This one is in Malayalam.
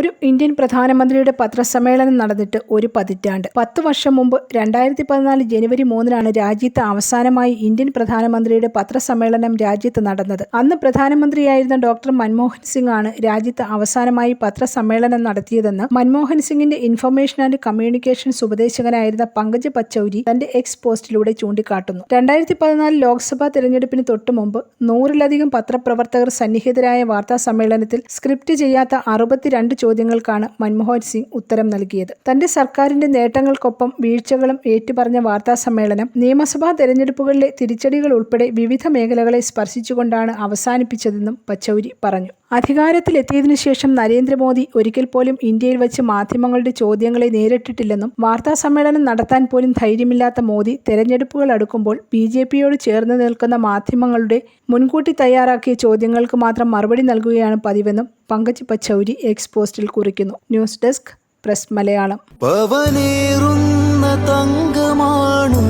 ഒരു ഇന്ത്യൻ പ്രധാനമന്ത്രിയുടെ പത്രസമ്മേളനം നടന്നിട്ട് ഒരു പതിറ്റാണ്ട്. പത്ത് വർഷം മുമ്പ് രണ്ടായിരത്തി പതിനാല് ജനുവരി മൂന്നിനാണ് രാജ്യത്ത് അവസാനമായി ഇന്ത്യൻ പ്രധാനമന്ത്രിയുടെ പത്രസമ്മേളനം രാജ്യത്ത് നടന്നത്. അന്ന് പ്രധാനമന്ത്രിയായിരുന്ന ഡോക്ടർ മൻമോഹൻ സിംഗ് ആണ് രാജ്യത്ത് അവസാനമായി പത്രസമ്മേളനം നടത്തിയതെന്ന് മൻമോഹൻ സിംഗിന്റെ ഇൻഫർമേഷൻ ആൻഡ് കമ്മ്യൂണിക്കേഷൻസ് ഉപദേശകനായിരുന്ന പങ്കജ് പച്ചൌരി തന്റെ എക്സ് പോസ്റ്റിലൂടെ ചൂണ്ടിക്കാട്ടുന്നു. രണ്ടായിരത്തി പതിനാല് ലോക്സഭാ തെരഞ്ഞെടുപ്പിന് തൊട്ടു മുമ്പ് നൂറിലധികം പത്രപ്രവർത്തകർ സന്നിഹിതരായ വാർത്താ സമ്മേളനത്തിൽ സ്ക്രിപ്റ്റ് ചെയ്യാത്ത അറുപത്തിരണ്ട് ചോദ്യങ്ങൾക്കാണ് മൻമോഹൻ സിംഗ് ഉത്തരം നൽകിയത്. തന്റെ സർക്കാരിന്റെ നേട്ടങ്ങൾക്കൊപ്പം വീഴ്ചകളും ഏറ്റുപറഞ്ഞ വാർത്താ സമ്മേളനം നിയമസഭാ തെരഞ്ഞെടുപ്പുകളിലെ തിരിച്ചടികൾ ഉൾപ്പെടെ വിവിധ മേഖലകളെ സ്പർശിച്ചുകൊണ്ടാണ് അവസാനിപ്പിച്ചതെന്നും പച്ചൌരി പറഞ്ഞു. അധികാരത്തിലെത്തിയതിനു ശേഷം നരേന്ദ്രമോദി ഒരിക്കൽ പോലും ഇന്ത്യയിൽ വച്ച് മാധ്യമങ്ങളുടെ ചോദ്യങ്ങളെ നേരിട്ടിട്ടില്ലെന്നും വാർത്താ സമ്മേളനം നടത്താൻ പോലും ധൈര്യമില്ലാത്ത മോദി തെരഞ്ഞെടുപ്പുകൾ അടുക്കുമ്പോൾ ബി ജെ പിയോട് ചേർന്ന് നിൽക്കുന്ന മാധ്യമങ്ങളുടെ മുൻകൂട്ടി തയ്യാറാക്കിയ ചോദ്യങ്ങൾക്ക് മാത്രം മറുപടി നൽകുകയാണ് പതിവെന്നും പങ്കജ് പച്ചൌരി എക്സ് പോസ്റ്റിൽ കുറിക്കുന്നു. News desk press Malayalam. തങ്കമാണു